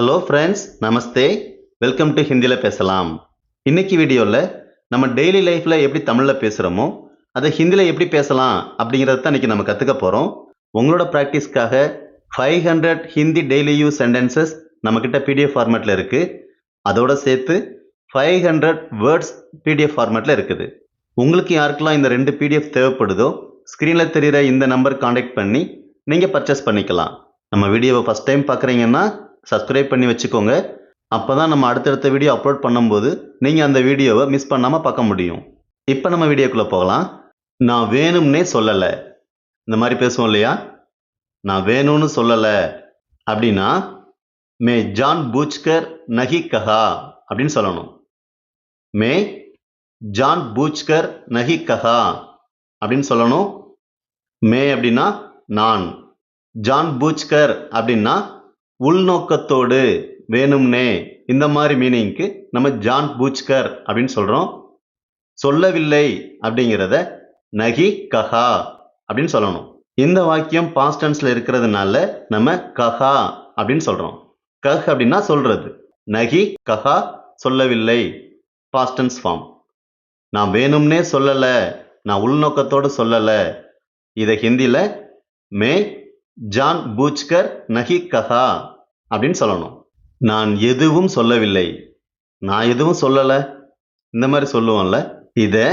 Hello friends namaste welcome to ஹிந்தியில் பேசலாம். இன்னைக்கு வீடியோவில் நம்ம டெய்லி லைஃப்பில் எப்படி தமிழில் பேசுகிறோமோ அதை ஹிந்தியில் எப்படி பேசலாம் அப்படிங்கிறத தான் இன்றைக்கி நம்ம கற்றுக்க போகிறோம் உங்களோட ப்ராக்டிஸ்க்காக five hundred Hindi daily use sentences நம்மக்கிட்ட பிடிஎஃப் ஃபார்மேட்டில் இருக்குது அதோட சேர்த்து ஃபைவ் ஹண்ட்ரட் வேர்ட்ஸ் பிடிஎஃப் ஃபார்மேட்டில் இருக்குது. உங்களுக்கு யாருக்கெல்லாம் இந்த ரெண்டு பிடிஎஃப் தேவைப்படுதோ ஸ்க்ரீனில் தெரிகிற இந்த நம்பர் காண்டாக்ட் பண்ணி நீங்கள் பர்ச்சேஸ் பண்ணிக்கலாம். நம்ம வீடியோவை ஃபஸ்ட் டைம் பார்க்குறீங்கன்னா சப்ஸ்கிரைப் பண்ணி வச்சுக்கோங்க. அப்போ தான் நம்ம அடுத்தடுத்த வீடியோ அப்லோட் பண்ணும்போது நீங்கள் அந்த வீடியோவை மிஸ் பண்ணாமல் பார்க்க முடியும். இப்போ நம்ம வீடியோக்குள்ளே போகலாம். நான் வேணும்னே சொல்லலை. இந்த மாதிரி பேசுவோம் இல்லையா? நான் வேணும்னு சொல்லலை. அப்படின்னா மே ஜான் பூச்கர் நகி கஹா அப்படின்னு சொல்லணும். மே ஜான் பூச்கர் நகி கஹா அப்படின்னு சொல்லணும். மே அப்படின்னா நான். ஜான் பூச்கர் அப்படின்னா உள்நோக்கத்தோடு வேணும்னே. இந்த மாதிரி மீனிங்க்கு நம்ம ஜான் பூச்கர் அப்படின்னு சொல்கிறோம் சொல்லவில்லை அப்படிங்கிறத நகி கஹா அப்படின்னு சொல்லணும். இந்த வாக்கியம் பாஸ்டன்ஸில் இருக்கிறதுனால நம்ம கஹா அப்படின்னு சொல்கிறோம் கஹ் அப்படின்னா சொல்கிறது நகி கஹா சொல்லவில்லை. பாஸ்டன்ஸ் ஃபார்ம் நான் வேணும்னே சொல்லலை. நான் உள்நோக்கத்தோடு சொல்லலை. இதை ஹிந்தியில் மே ஜான் பூச்கர் நஹி கஹா அப்படின்னு சொல்லணும். நான் எதுவும் சொல்லவில்லை. நான் எதுவும் சொல்லலை. இந்த மாதிரி சொல்லுவோம்ல. இதை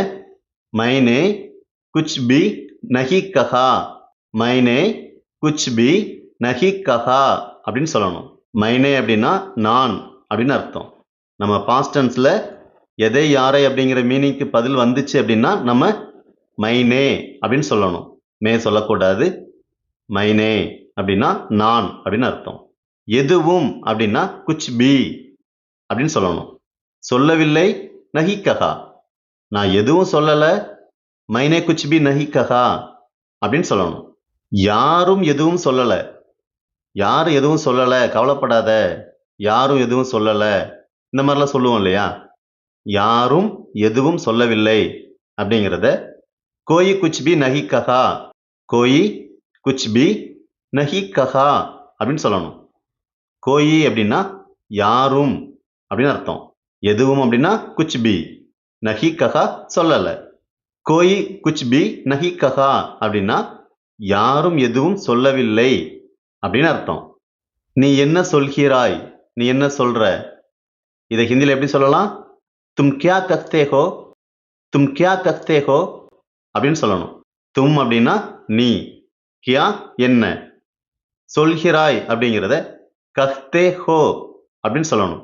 மைனே குச் பி நஹி கஹா. மைனே குச் பி நஹி கஹா அப்படின்னு சொல்லணும். மைனே அப்படின்னா நான் அப்படின்னு அர்த்தம். நம்ம பாஸ்டன்ஸில் எதை யாரை அப்படிங்கிற மீனிங்க்கு பதில் வந்துச்சு அப்படின்னா நம்ம மைனே அப்படின்னு சொல்லணும். மே சொல்லக்கூடாது. மைனே அப்படின்னா நான் அப்படின்னு அர்த்தம். எதுவும் அப்படின்னா குச் பி அப்படின்னு சொல்லணும். சொல்லவில்லை நஹி கஹா நான் எதுவும் சொல்லலை மைனே குச் பி நஹி கஹா அப்படின்னு சொல்லணும். யாரும் எதுவும் சொல்லலை. யாரும் எதுவும் சொல்லலை கவலைப்படாத. யாரும் எதுவும் சொல்லலை. இந்த மாதிரிலாம் சொல்லுவோம் இல்லையா? யாரும் எதுவும் சொல்லவில்லை அப்படிங்கிறத கோயி குச் பி நஹி கஹா கோயி குச் பி நஹி கஹா அப்படின்னு சொல்லணும். கோயி அப்படின்னா யாரும் அப்படின்னு அர்த்தம். எதுவும் அப்படின்னா குச் பி நஹி கஹா சொல்லலை. கோயி குச் பி நஹி கஹா அப்படின்னா யாரும் எதுவும் சொல்லவில்லை அப்படின்னு அர்த்தம். நீ என்ன சொல்கிறாய்? நீ என்ன சொல்ற? இதை ஹிந்தியில் எப்படி சொல்லலாம்? தும் கியா கஸ்தே ஹோ? தும் கியா கஸ்தே ஹோ? அப்படின்னு சொல்லணும். தும் அப்படின்னா நீ. கியா என்ன? சொல்கிறாய் அப்படிங்கிறத கஹ்தே ஹோ அப்படின்னு சொல்லணும்.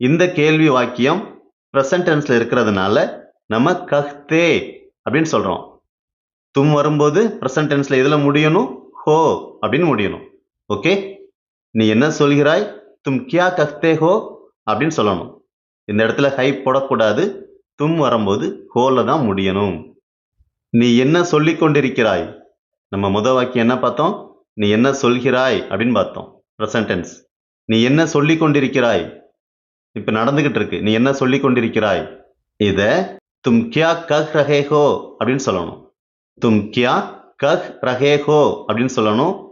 இந்த கேள்வி வாக்கியம் ப்ரெசன்ட் டென்ஸ்ல இருக்கிறதுனால நம்ம கஹ்தே அப்படின்னு சொல்கிறோம் தும் வரும்போது ப்ரெசன்ட் டென்ஸ்ல எதில் முடியணும்? ஹோ அப்படின்னு முடியணும். ஓகே? நீ என்ன சொல்கிறாய்? தும் கியா கஹ்தே ஹோ அப்படின்னு சொல்லணும். இந்த இடத்துல ஹை போடக்கூடாது. தும் வரும்போது ஹோல தான் முடியணும். நீ என்ன சொல்லிக் கொண்டிருக்கிறாய் நம்ம முத வாக்கியம் என்ன பார்த்தோம்? நீ என்ன சொல்கிறாய்? அப்படின்னு பார்த்தோம். ப்ரெசன்டென்ஸ் நீ என்ன சொல்லி கொண்டிருக்கிறாய்? இப்போ நடந்துகிட்டு இருக்கு. நீ என்ன சொல்லி கொண்டிருக்கிறாய்? இதை தும் கியா கஹ் ரஹே ஹோ அப்படின்னு சொல்லணும். தும் கியா கஹ் ரஹே ஹோ அப்படின்னு சொல்லணும்.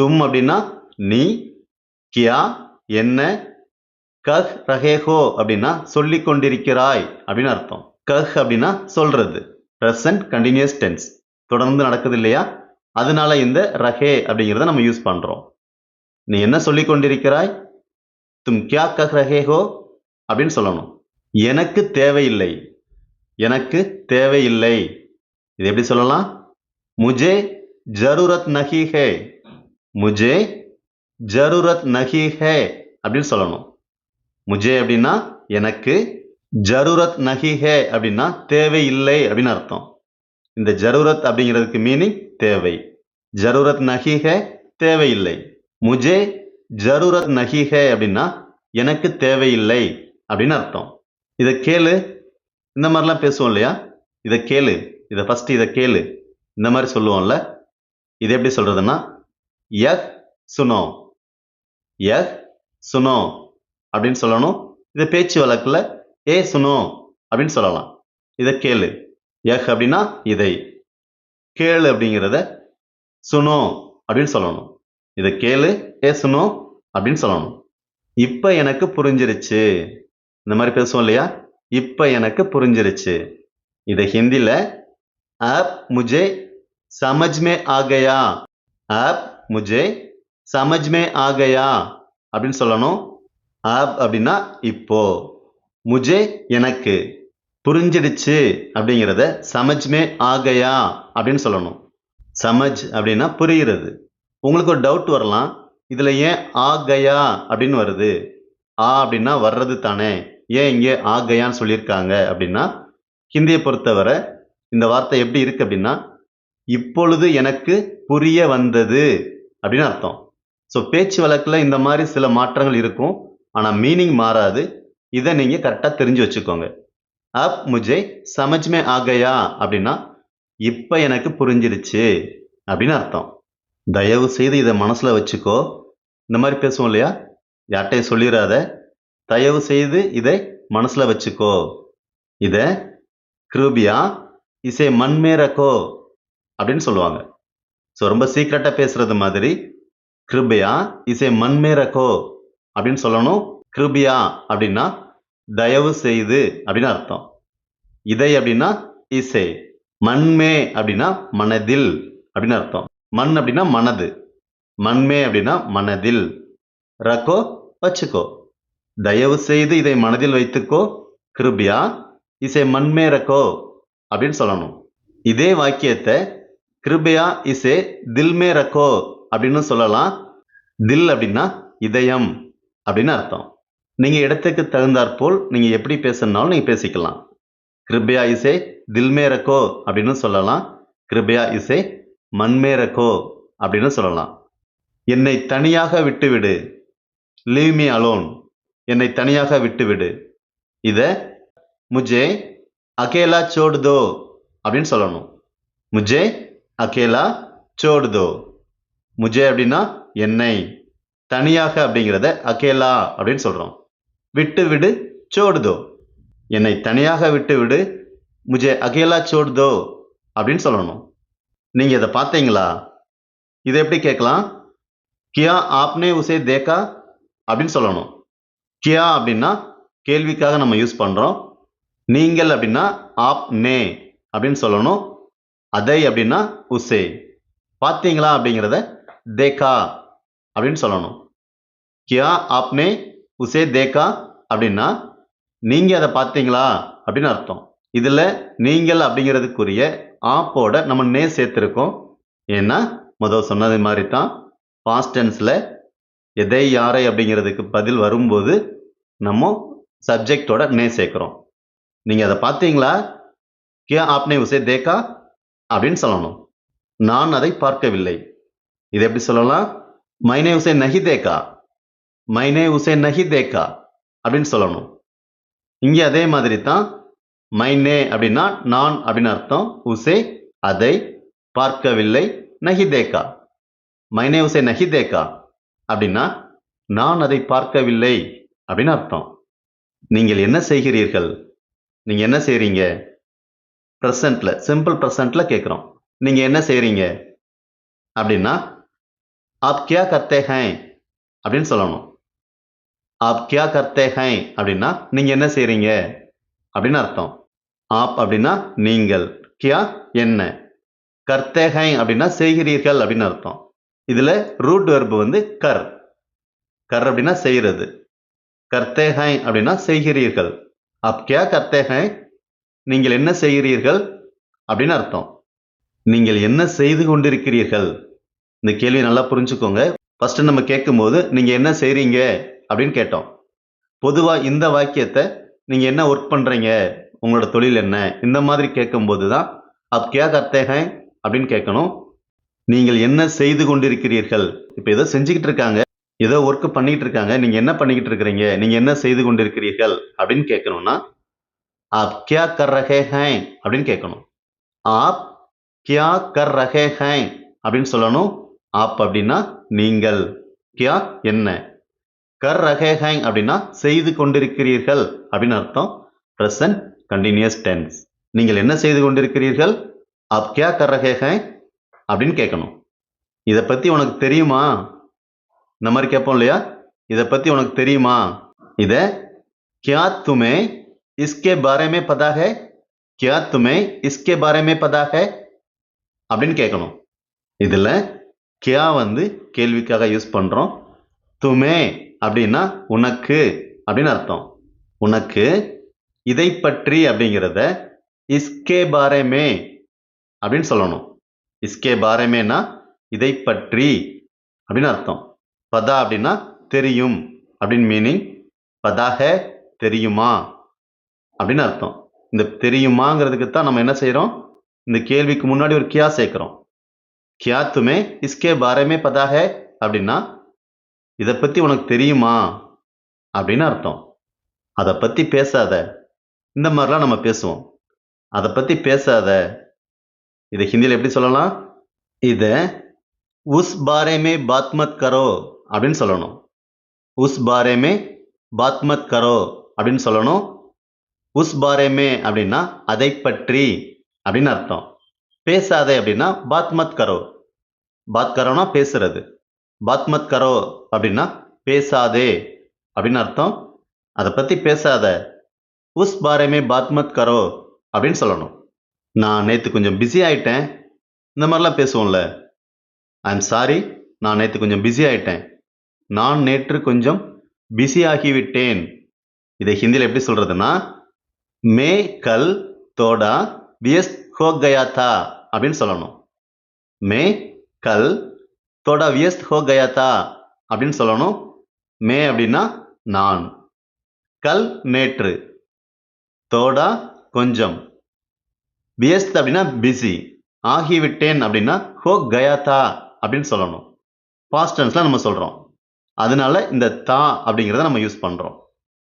தும் அப்படின்னா நீ கியா என்ன கஹ் ரஹே ஹோ அப்படின்னா சொல்லி கொண்டிருக்கிறாய் அப்படின்னு அர்த்தம். கஹ் அப்படின்னா சொல்றது. ப்ரெசன்ட் கண்டினியூஸ் டென்ஸ் தொடர்ந்து நடக்குது இல்லையா? அதனால இந்த ரஹே அப்படிங்கிறத நம்ம யூஸ் பண்றோம். நீ என்ன சொல்லி கொண்டிருக்கிறாய்? தும் கியா கஹ் ரஹே ஹோ? அப்படின்னு சொல்லணும். எனக்கு தேவையில்லை. எனக்கு தேவையில்லை. இது எப்படி சொல்லலாம்? முஜே ஜரூரத் நஹி ஹே. முஜே ஜரூரத் நஹி ஹே அப்படின்னு சொல்லணும். முஜே அப்படின்னா எனக்கு ஜரூரத் நஹி ஹே அப்படின்னா தேவையில்லை அப்படின்னு அர்த்தம். இந்த ஜரூரத் அப்படிங்கிறதுக்கு மீனிங் தேவை. ஜரூரத் நஹி ஹே தேவையில்லை. முஜே ஜரூரத் நஹி ஹே அப்படின்னா எனக்கு தேவையில்லை அப்படின்னு அர்த்தம். இதை கேளு. இந்த மாதிரிலாம் பேசுவோம் இல்லையா? இதை கேளு. இதை ஃபர்ஸ்ட் இதை கேளு. இந்த மாதிரி சொல்லுவோம்ல. இது எப்படி சொல்றதுன்னா யஹ் சுனோ. யஹ் சுனோ அப்படின்னு சொல்லணும். இதை பேச்சு வழக்கில் ஏ சுனோ அப்படின்னு சொல்லலாம். இதை கேளு. யஹ் அப்படின்னா இதை. கேளு அப்படிங்கிறத சுனோ அப்படின்னு சொல்லணும். இதை கேளு ஏ சுனோ அப்படின்னு சொல்லணும். இப்போ எனக்கு புரிஞ்சிருச்சு. இந்த மாதிரி பேசுவோம் இல்லையா? இப்போ எனக்கு புரிஞ்சிருச்சு. இதை ஹிந்தியில் ஆப் முஜே சமஜ்மே ஆகையா ஆப் முஜே சமஜ்மே ஆகையா அப்படின்னு சொல்லணும். ஆப் அப்படின்னா இப்போ. முஜே எனக்கு. புரிஞ்சிடுச்சு அப்படிங்கிறத சமஜ்மே ஆகையா அப்படின்னு சொல்லணும். சமஜ் அப்படின்னா புரிகிறது. உங்களுக்கு ஒரு டவுட் வரலாம். இதில் ஏன் ஆகையா அப்படின்னு வருது. ஆ அப்படின்னா வர்றது தானே. ஏன் இங்கே ஆகையான்னு சொல்லியிருக்காங்க அப்படின்னா ஹிந்தியை பொறுத்தவரை இந்த வார்த்தை எப்படி இருக்குது அப்படின்னா இப்பொழுது எனக்கு புரிய வந்தது அப்படின்னு அர்த்தம். ஸோ பேச்சு வழக்கில் இந்த மாதிரி சில மாற்றங்கள் இருக்கும். ஆனால் மீனிங் மாறாது. இதை நீங்கள் கரெக்டாக தெரிஞ்சு வச்சுக்கோங்க. அப் முஜே சமஜ்மே ஆகையா அப்படின்னா இப்போ எனக்கு புரிஞ்சிருச்சு அப்படின்னு அர்த்தம். தயவு செய்து இதை மனசில் வச்சுக்கோ. இந்த மாதிரி பேசுவோம் இல்லையா? யார்கிட்டையும் சொல்லிடாத தயவு செய்து இதை மனசில் வச்சுக்கோ. இதை கிருபியா இசை மண்மேரக்கோ அப்படின்னு சொல்லுவாங்க. ஸோ ரொம்ப சீக்கிரட்டாக பேசுறது மாதிரி கிருபியா இசை மண்மேரக்கோ அப்படின்னு சொல்லணும். கிருபியா அப்படின்னா தயவு செய்து அப்படின்னு அர்த்தம். இதை அப்படின்னா இசை. மண்மே அப்படின்னா மனதில் அப்படின்னு அர்த்தம். மண் அப்படின்னா மனது. மண்மே அப்படின்னா மனதில். ரக்கோ வச்சுக்கோ. தயவு செய்து இதை மனதில் வைத்துக்கோ. கிருபியா இசை மண்மே ரக்கோ அப்படின்னு சொல்லணும். இதே வாக்கியத்தை கிருபையா இசே தில்மே ரக்கோ அப்படின்னு சொல்லலாம். தில் அப்படின்னா இதயம் அப்படின்னு அர்த்தம். நீங்கள் இடத்துக்கு தகுந்தாற்போல் நீங்கள் எப்படி பேசணுனாலும் நீங்கள் பேசிக்கலாம். கிருபையா இசை தில்மே ரக்கோ அப்படின்னு சொல்லலாம். கிருபையா இசை மண்மே ரக்கோ அப்படின்னு சொல்லலாம். என்னை தனியாக விட்டுவிடு. லீவ் மீ அலோன் என்னை தனியாக விட்டுவிடு. இதை முஜே அகேலா சோடு தோ அப்படின்னு சொல்லணும். முஜே அகேலா சோடு தோ. முஜே அப்படின்னா என்னை தனியாக அப்படிங்கிறத அகேலா அப்படின்னு சொல்கிறோம் விட்டு விடு என்னை தனியாக விட்டு விடு முஜே அகேலா சோடுதோ அப்படின்னு சொல்லணும். நீங்கள் இதை பார்த்தீங்களா? இதை எப்படி கேட்கலாம்? கியா ஆப்னே உசே தேக்கா அப்படின்னு சொல்லணும். கியா அப்படின்னா கேள்விக்காக நம்ம யூஸ் பண்ணுறோம் நீங்கள் அப்படின்னா ஆப் நே அப்படின்னு சொல்லணும். அதை அப்படின்னா உசே. பார்த்தீங்களா அப்படிங்கிறத தேக்கா அப்படின்னு சொல்லணும். கியா ஆப்னே உசே தேக்கா அப்படின்னா நீங்கள் அதை பார்த்தீங்களா அப்படின்னு அர்த்தம். இதில் நீங்கள் அப்படிங்கிறதுக்குரிய ஆப்போட நம்ம நே சேர்த்துருக்கோம். ஏன்னா முதல் சொன்னது மாதிரி தான் பாஸ்ட் டென்ஸில் எதை யாரை அப்படிங்கிறதுக்கு பதில் வரும்போது நம்ம சப்ஜெக்டோட நே சேர்க்குறோம். நீங்கள் அதை பார்த்தீங்களா? கியா ஆப்னே உசே தேக்கா அப்படின்னு சொல்லணும். நான் அதை பார்க்கவில்லை. இது எப்படி சொல்லலாம்? மைனே உசே நஹி தேக்கா மைனே உசே நஹி தேக்கா அப்படின்னு சொல்லணும். இங்கே அதே மாதிரி தான் மைனே அப்படின்னா நான் அப்படின்னு அர்த்தம். உசே அதை பார்க்கவில்லை. நஹி தேக்கா மைனே உசே நஹி தேக்கா அப்படின்னா நான் அதை பார்க்கவில்லை அப்படின்னு அர்த்தம். நீங்கள் என்ன செய்கிறீர்கள்? நீங்கள் என்ன செய்கிறீங்க ப்ரெசண்ட்டில் சிம்பிள் ப்ரெசண்ட்டில் கேட்குறோம் நீங்கள் என்ன செய்கிறீங்க அப்படின்னா ஆப் கியா கர்த்தே ஹேன் அப்படின்னு சொல்லணும். ஆப் கியா கர்த்தே ஹை அப்படின்னா நீங்கள் என்ன செய்கிறீங்க அப்படின்னு அர்த்தம். ஆப் அப்படின்னா நீங்கள். கியா என்ன? கர்த்தே ஹை அப்படின்னா செய்கிறீர்கள் அப்படின்னு அர்த்தம். இதில் ரூட் வெர்பு வந்து கர். கர் அப்படின்னா செய்கிறது கர்த்தே ஹை அப்படின்னா செய்கிறீர்கள். அப் கியா கர்த்தே ஹை நீங்கள் என்ன செய்கிறீர்கள்? அப்படின்னு அர்த்தம். நீங்கள் என்ன செய்து கொண்டிருக்கிறீர்கள்? இந்த கேள்வி நல்லா புரிஞ்சுக்கோங்க. ஃபஸ்ட்டு நம்ம கேட்கும்போது நீங்கள் என்ன செய்கிறீங்க அப்படின்னு கேட்டோம். பொதுவாக இந்த வாக்கியத்தை நீங்கள் என்ன ஒர்க் பண்ணுறீங்க உங்களோட தொழில் என்ன? இந்த மாதிரி கேட்கும்போது தான் அப் கே கர்த்தே அப்படின்னு கேட்கணும். நீங்கள் என்ன செய்து கொண்டிருக்கிறீர்கள்? இப்போ ஏதோ செஞ்சுக்கிட்டு இருக்காங்க. ஏதோ ஒர்க் பண்ணிக்கிட்டு இருக்காங்க. நீங்கள் என்ன பண்ணிக்கிட்டு இருக்கிறீங்க? நீங்கள் என்ன செய்து கொண்டிருக்கிறீர்கள்? அப்படின்னு கேட்கணும்னா ஆப் கியா கர் ரஹே ஹேன்? அப்படின்னு கேட்கணும். ஆப் கியா கர் ரஹே ஹேன்? அப்படின்னு சொல்லணும். ஆப் அப்படின்னா நீங்கள். கியா என்ன? கர் ரகேஹைங் அப்படின்னா செய்து கொண்டிருக்கிறீர்கள் அப்படின்னு அர்த்தம். ப்ரெசன்ட் கண்டினியூஸ் டென்ஸ் நீங்கள் என்ன செய்து கொண்டிருக்கிறீர்கள்? அப் கே கர் ரகே ரகேஹைங் அப்படின்னு கேட்கணும். இதை பற்றி உனக்கு தெரியுமா? இந்த மாதிரி கேட்போம் இல்லையா? இதை பற்றி உனக்கு தெரியுமா? இதை கியா துமே இஸ்கே பாரேமே பதாக? கியா துமே இஸ்கே பாரேமே பதாக? அப்படின்னு கேட்கணும். இதில் கியா வந்து கேள்விக்காக யூஸ் பண்ணுறோம் துமே அப்படின்னா உனக்கு அப்படின்னு அர்த்தம். உனக்கு இதை பற்றி அப்படிங்கிறத இஸ்கே பாரேமே அப்படின்னு சொல்லணும். இஸ்கே பாரேமேனா இதை பற்றி அப்படின்னு அர்த்தம். பதா அப்படின்னா தெரியும். அப்படின்னு மீனிங் பதாக தெரியுமா? அப்படின்னு அர்த்தம். இந்த தெரியுமாங்கிறதுக்கு தான் நம்ம என்ன செய்கிறோம் இந்த கேள்விக்கு முன்னாடி ஒரு கியா சேர்க்குறோம். கியா துமே இஸ்கே பாரேமே பதாக அப்படின்னா இதை பற்றி உனக்கு தெரியுமா? அப்படின்னு அர்த்தம். அதை பற்றி பேசாத. இந்த மாதிரிலாம் நம்ம பேசுவோம். அதை பற்றி பேசாத. இதை ஹிந்தியில் எப்படி சொல்லலாம்? இதை உஸ் பாரேமே பாத்மத் கரோ அப்படின்னு சொல்லணும். உஸ் பாரேமே பாத்மத் கரோ அப்படின்னு சொல்லணும். உஸ் பாரேமே அப்படின்னா அதை பற்றி அப்படின்னு அர்த்தம். பேசாதே அப்படின்னா பாத்மத் கரோ. பாத் கரோனா பேசுறது. பாத்மத் கரோ அப்படின்னா பேசாதே அப்படின்னு அர்த்தம். அதை பற்றி பேசாத. உஸ் பாரேமே பாத்மத் கரோ அப்படின்னு சொல்லணும். நான் நேற்று கொஞ்சம் பிஸி ஆயிட்டேன். இந்த மாதிரிலாம் பேசுவோம்ல. ஐ எம் சாரி நான் நேற்று கொஞ்சம் பிஸி ஆயிட்டேன். நான் நேற்று கொஞ்சம் பிஸி ஆகிவிட்டேன். இதை ஹிந்தியில் எப்படி சொல்கிறதுன்னா மே கல் தோடா வியஸ் ஹோ கயா தா அப்படின்னு சொல்லணும். மே கல் தோடா வியஸ்த் ஹோ கயாத்தா அப்படின்னு சொல்லணும். மே அப்படின்னா நான். கல் நேற்று. தோடா கொஞ்சம். வியஸ்த் அப்படின்னா பிஸி ஆகிவிட்டேன் அப்படின்னா ஹோ கயாத்தா அப்படின்னு சொல்லணும். பாஸ்ட் நம்ம சொல்கிறோம் அதனால இந்த தா அப்படிங்கிறத நம்ம யூஸ் பண்ணுறோம்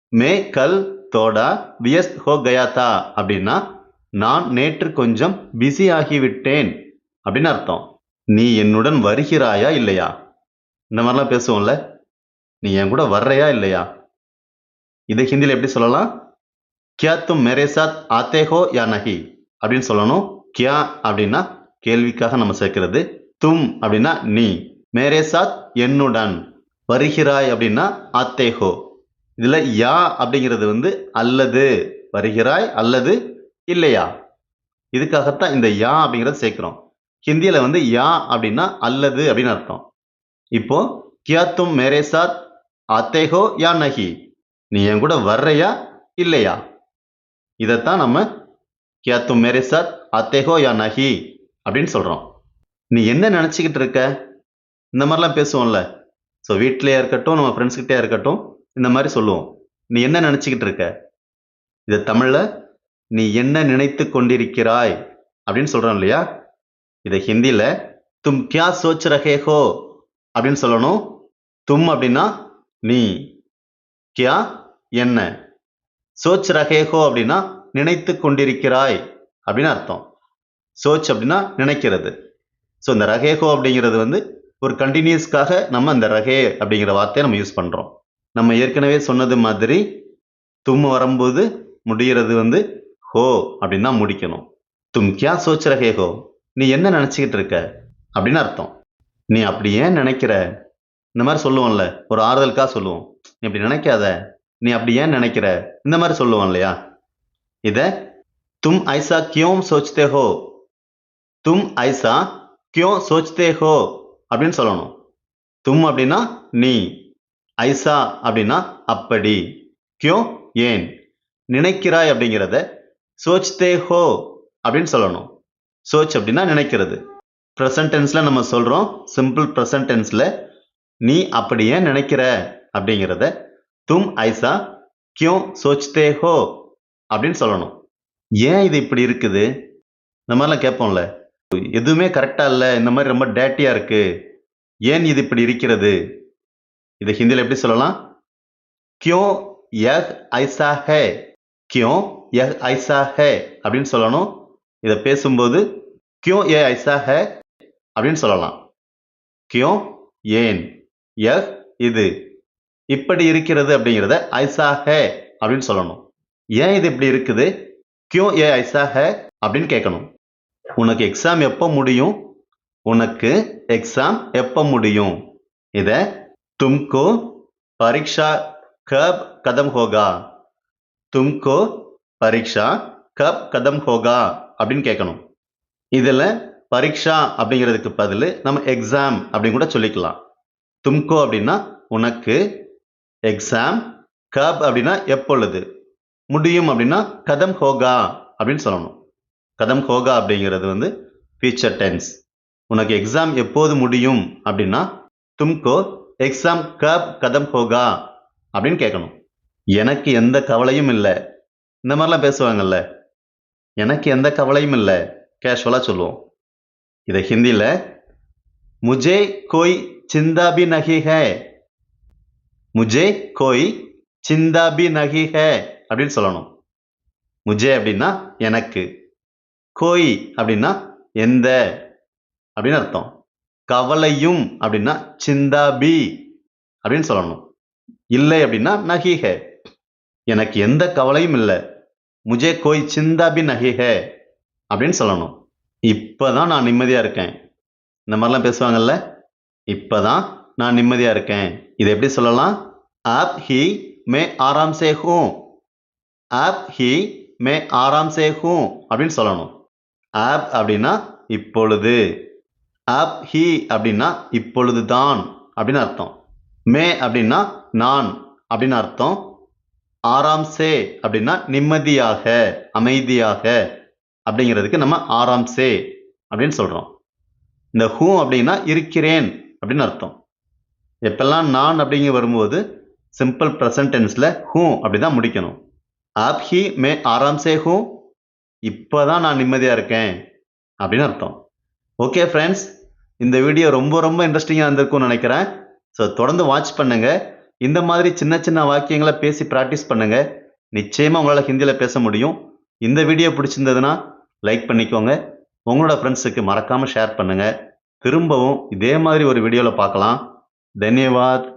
மே கல் தோடா வியஸ் ஹோ கயாத்தா அப்படின்னா நான் நேற்று கொஞ்சம் பிஸி ஆகிவிட்டேன் அப்படின்னு அர்த்தம். நீ என்னுடன் வருகிறாயா இல்லையா? இந்த மாதிரிலாம் பேசுவோம்ல. நீ என் கூட வர்றையா இல்லையா? இதை ஹிந்தியில் எப்படி சொல்லலாம்? கியா தும் மேரே சாத் ஆத்தே ஹோ யா நஹி அப்படின்னு சொல்லணும். கியா அப்படின்னா கேள்விக்காக நம்ம சேர்க்கிறது. தும் அப்படின்னா நீ மேரே சாத் என்னுடன் வருகிறாய் அப்படின்னா ஆத்தே ஹோ இதில் யா அப்படிங்கிறது வந்து அல்லது வருகிறாய் அல்லது இல்லையா இதுக்காகத்தான் இந்த யா அப்படிங்கிறத சேர்க்கிறோம். ஹிந்தியில் வந்து யா அப்படின்னா அல்லது அப்படின்னு அர்த்தம். இப்போ கியா தும் மேரே சாத்? ஆத்தே யா நஹி? நீ என் கூட வர்றையா? இல்லையா? இதைத்தான் நம்ம கியா தும் மேரே சாத்? ஆத்தே யா நஹி? அப்படின்னு சொல்கிறோம் நீ என்ன நினச்சிக்கிட்டு இருக்க? இந்த மாதிரிலாம் பேசுவோம்ல. ஸோ வீட்டிலையா இருக்கட்டும் நம்ம ஃப்ரெண்ட்ஸ்கிட்டே இருக்கட்டும் இந்த மாதிரி சொல்லுவோம். நீ என்ன நினச்சிக்கிட்டு இருக்க? இதை தமிழில் நீ என்ன நினைத்து கொண்டிருக்கிறாய்? அப்படின்னு சொல்கிறோம் இல்லையா? இதை ஹிந்தியில் தும் கியா சோச் ரஹே ஹோ அப்படின்னு சொல்லணும். தும் அப்படின்னா நீ. கியா என்ன? சோச் ரஹே ஹோ அப்படின்னா நினைத்து கொண்டிருக்கிறாய் அப்படின்னு அர்த்தம். சோச் அப்படின்னா நினைக்கிறது. ஸோ இந்த ரகேஹோ அப்படிங்கிறது வந்து ஒரு கண்டினியூஸ்க்காக நம்ம அந்த ரகே அப்படிங்கிற வார்த்தையை நம்ம யூஸ் பண்ணுறோம் நம்ம ஏற்கனவே சொன்னது மாதிரி தும் வரும்போது முடிகிறது வந்து ஹோ அப்படின்னு தான் முடிக்கணும். தும் கியா சோச் ரகே ஹோ? நீ என்ன நினச்சிக்கிட்டு இருக்க? அப்படின்னு அர்த்தம். நீ அப்படி ஏன் நினைக்கிற? இந்த மாதிரி சொல்லுவோம்ல ஒரு ஆறுதலுக்காக சொல்லுவோம். நீ அப்படி நினைக்காத. நீ அப்படி ஏன் நினைக்கிற? இந்த மாதிரி சொல்லுவோம் இல்லையா? இதை தும் ஐசா கியோம் சோச்தே ஹோ. தும் ஐசா கியோ சோச்தே ஹோ அப்படின்னு சொல்லணும். தும் அப்படின்னா நீ ஐசா அப்படின்னா அப்படி. கியோ ஏன்? நினைக்கிறாய் அப்படிங்கிறத சோச்தே ஹோ அப்படின்னு சொல்லணும். சோச் அப்படின்னா நினைக்கிறது. ப்ரெசன்ட் டென்ஸில் நம்ம சொல்கிறோம் சிம்பிள் ப்ரெசன்ட் டென்ஸில் நீ அப்படி ஏன் நினைக்கிற? அப்படிங்கிறத தும் ஐசா கியோ சோச்தே ஹோ? அப்படின்னு சொல்லணும். ஏன் இது இப்படி இருக்குது? இந்த மாதிரிலாம் கேட்போம்ல. எதுவுமே கரெக்டாக இல்லை இந்த மாதிரி ரொம்ப டேட்டியாக இருக்குது ஏன் இது இப்படி இருக்கிறது? இதை ஹிந்தியில் எப்படி சொல்லலாம்? கியோ யஹ் ஐசா ஹே கியோ யஹ் ஐசா ஹே அப்படின்னு சொல்லணும். இதை பேசும்போது கியூ ஏ ஐசா ஹே அப்படின்னு சொல்லலாம். கியூ ஏன்? எஃப் இது. இப்படி இருக்கிறது அப்படிங்கிறத ஐசா ஹே அப்படின்னு சொல்லணும். ஏன் இது இப்படி இருக்குது? கியூ ஏ ஐசா ஹே அப்படின்னு கேட்கணும். உனக்கு எக்ஸாம் எப்போ முடியும்? உனக்கு எக்ஸாம் எப்போ முடியும்? இதை தும்கோ பரீட்சா கப் கதம் ஹோகா. தும்கோ பரீட்சா கப் கதம் ஹோகா அப்படின்னு கேட்கணும். இதில் பரீட்சா அப்படிங்கிறதுக்கு பதில் நம்ம எக்ஸாம் அப்படின்னு கூட சொல்லிக்கலாம். தும்கோ அப்படின்னா உனக்கு எக்ஸாம் கப் அப்படின்னா எப்பொழுது முடியும் அப்படின்னா கதம் ஹோகா அப்படின்னு சொல்லணும். கதம் ஹோகா அப்படிங்கிறது வந்து ஃபியூச்சர் டென்ஸ் உனக்கு எக்ஸாம் எப்போது முடியும் அப்படின்னா தும்கோ எக்ஸாம் கப் கதம் ஹோகா அப்படின்னு கேட்கணும். எனக்கு எந்த கவலையும் இல்லை. இந்த மாதிரிலாம் பேசுவாங்கல்ல. எனக்கு எந்த கவலையும் இல்லை. கேஷுவலாக சொல்லுவோம். இதை ஹிந்தியில் முஜே கோய் சிந்தா பி நகி ஹே? முஜே கோய் சிந்தா பி நகி ஹே? அப்படின்னு சொல்லணும். முஜே அப்படின்னா எனக்கு. கோய் அப்படின்னா எந்த அப்படின்னு அர்த்தம். கவலையும் அப்படின்னா சிந்தா பி அப்படின்னு சொல்லணும். இல்லை அப்படின்னா நகி எனக்கு எந்த கவலையும் இல்லை. முஜே கோய் சிந்தா பி நகி அப்படின்னு சொல்லணும். இப்போ தான் நான் நிம்மதியாக இருக்கேன். இந்த மாதிரிலாம் பேசுவாங்கல்ல? இப்போதான் நான் நிம்மதியாக இருக்கேன். இதை எப்படி சொல்லலாம்? ஆப் ஹி மே ஆராம் சே ஆப் ஹி மே ஆராம் சே அப்படின்னு சொல்லணும். ஆப் அப்படின்னா இப்பொழுது. ஆப் ஹி அப்படின்னா இப்பொழுது தான் அப்படின்னு அர்த்தம். மே அப்படின்னா நான் அப்படின்னு அர்த்தம். ஆராம் சே அப்படின்னா நிம்மதியாக அமைதியாக. அப்படிங்கிறதுக்கு நம்ம ஆராம் சே அப்படின்னு சொல்கிறோம் இந்த ஹூ அப்படின்னா இருக்கிறேன் அப்படின்னு அர்த்தம். எப்பெல்லாம் நான் அப்படிங்க வரும்போது சிம்பிள் ப்ரெசன்ட் டென்ஸில் ஹூ அப்படி தான் முடிக்கணும். ஆப் ஹி மே ஆராம் சே ஹூ இப்போ தான் நான் நிம்மதியாக இருக்கேன் அப்படின்னு அர்த்தம். ஓகே ஃப்ரெண்ட்ஸ் இந்த வீடியோ ரொம்ப ரொம்ப இன்ட்ரெஸ்டிங்காக இருந்திருக்கும்னு நினைக்கிறேன். ஸோ தொடர்ந்து வாட்ச் பண்ணுங்கள் இந்த மாதிரி சின்ன சின்ன வாக்கியங்களை பேசி ப்ராக்டிஸ் பண்ணுங்கள் நிச்சயமாக உங்களால் ஹிந்தியில் பேச முடியும். இந்த வீடியோ பிடிச்சிருந்ததுன்னா லைக் பண்ணிக்கோங்க. உங்களோட ஃப்ரெண்ட்ஸுக்கு மறக்காமல் ஷேர் பண்ணுங்கள் திரும்பவும் இதே மாதிரி ஒரு வீடியோவில் பார்க்கலாம். தன்யவாத்.